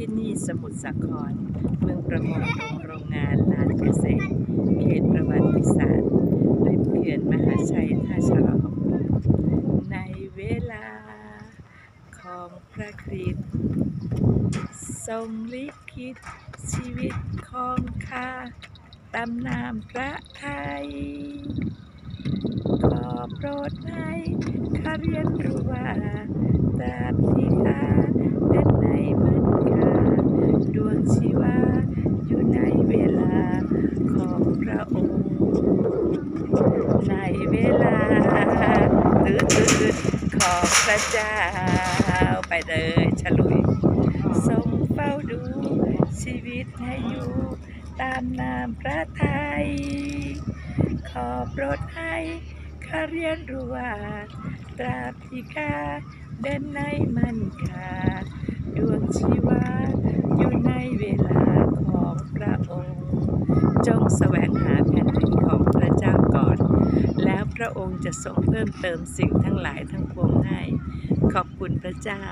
ที่นี่สมุทรสาคร เมืองประมงโรงงานลานเกษตร เขตประวัติศาสตร์ริมเขื่อนมหาชัยท่าฉลอมในเวลาของพระคริสต์ทรงลิขิตชีวิตของข้าตำนามพระไทย ขอโปรดให้ข้าเรียนรู้ว่าตราบที่ข้าเดินในมันคาดวงชีวาอยู่ในเวลาของพ ระองค์ในเวลาตื่นตื่นของพระเจ้าไปเลยฉลุยทรงเฝ้าดูชีวิตให้อยู่ตามนามพระไทยขอโปรดให้ข้าเรียนรู้ว่าตราบที่ข้าเดินในมันคาดวงชีวาอยู่ในเวลาของพระองค์ จง แสวงหาแผ่นดินของพระเจ้าก่อน แล้วพระองค์จะทรงเพิ่มเติมสิ่งทั้งหลายทั้งปวงให้ ขอบคุณพระเจ้า